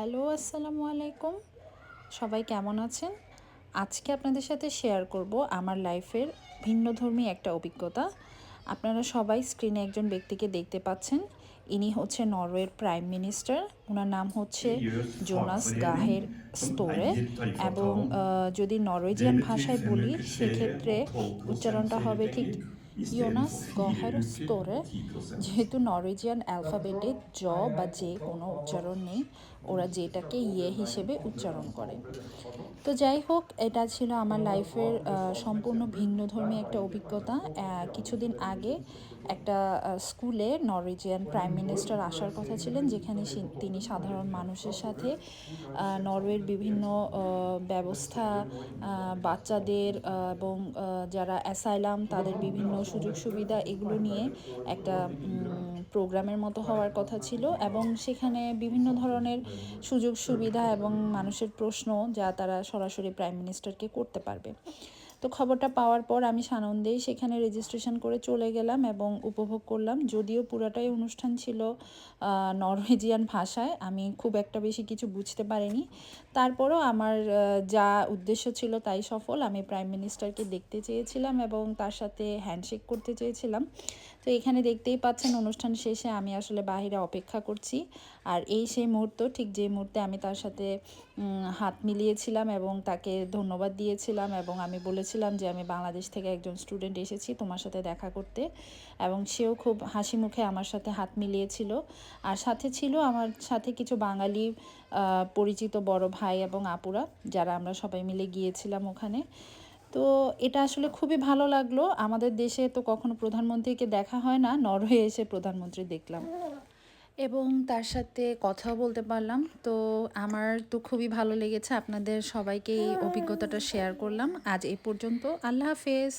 Hello আসসালামু আলাইকুম। সবাই কেমন আছেন? আজকে আপনাদের সাথে শেয়ার করব আমার লাইফের ভিন্নধর্মী একটা অভিজ্ঞতা। আপনারা সবাই স্ক্রিনে একজন ব্যক্তিকে দেখতে পাচ্ছেন। ইনি হচ্ছে নরওয়ের প্রাইম মিনিস্টার ওনার নাম হচ্ছে জোনাস গাহের স্তোরে। এবং যদি নরওয়েজিয়ান ভাষায় বলি সেক্ষেত্রে উচ্চারণটা হবে ঠিক ইয়োনাস গহের স্তোরে। যেহেতু নরওয়েজিয়ান অ্যালফাবেটে জ বা যে কোনো উচ্চারণ নেই ওরা যেটাকে ইয়ে হিসেবে উচ্চারণ করে। তো যাই হোক, এটা ছিল আমার লাইফের সম্পূর্ণ ভিন্ন ভিন্নধর্মী একটা অভিজ্ঞতা। কিছুদিন আগে একটা স্কুলে নরওয়েজিয়ান প্রাইম মিনিস্টার আসার কথা ছিলেন, যেখানে তিনি সাধারণ মানুষের সাথে নরওয়ের বিভিন্ন ব্যবস্থা বাচ্চাদের এবং যারা অ্যাসাইলাম, তাদের বিভিন্ন সুযোগ সুবিধা এগুলো নিয়ে একটা প্রোগ্রামের মতো হওয়ার কথা ছিল এবং সেখানে বিভিন্ন ধরনের সুযোগ সুবিধা এবং মানুষের প্রশ্ন যা তারা সরাসরি প্রাইম মিনিস্টারকে করতে পারবে। তো খবরটা পাওয়ার পর আমি সানন্দেই সেখানে রেজিস্ট্রেশন করে চলে গেলাম এবং উপভোগ করলাম। যদিও পুরাটাই অনুষ্ঠান ছিল নরওয়েজিয়ান ভাষায়, আমি খুব একটা বেশি কিছু বুঝতে পারিনি। তারপরও আমার যা উদ্দেশ্য ছিল তাই সফল। আমি প্রাইম মিনিস্টারকে দেখতে চেয়েছিলাম এবং তার সাথে হ্যান্ডশেক করতে চেয়েছিলাম। তো এখানে দেখতেই পাচ্ছেন, অনুষ্ঠান শেষে আমি আসলে বাইরে অপেক্ষা করছি। আর এই সেই মুহূর্ত, ঠিক যে মুহূর্তে আমি তার সাথে হাত মিলিয়েছিলাম এবং তাকে ধন্যবাদ দিয়েছিলাম এবং আমি বলেছিলাম যে আমি বাংলাদেশ থেকে একজন স্টুডেন্ট এসেছি তোমার সাথে দেখা করতে। এবং সেও খুব হাসি মুখে আমার সাথে হাত মিলিয়েছিল। আর সাথে ছিল আমার সাথে কিছু বাঙালি পরিচিত বড় ভাই এবং আপুরা, যারা আমরা সবাই মিলে গিয়েছিলাম ওখানে। তো এটা আসলে খুবই ভালো লাগল। আমাদের দেশে তো কখনো প্রধানমন্ত্রীকে দেখা হয় না, নরওয়ে এসে প্রধানমন্ত্রী দেখলাম। এবং তার সাথে কথাও বলতে পারলাম। তো আমার তো খুবই ভালো লেগেছে। আপনাদের সবাইকে এই অভিজ্ঞতাটা শেয়ার করলাম। আজ এই পর্যন্ত। আল্লাহ হাফেজ।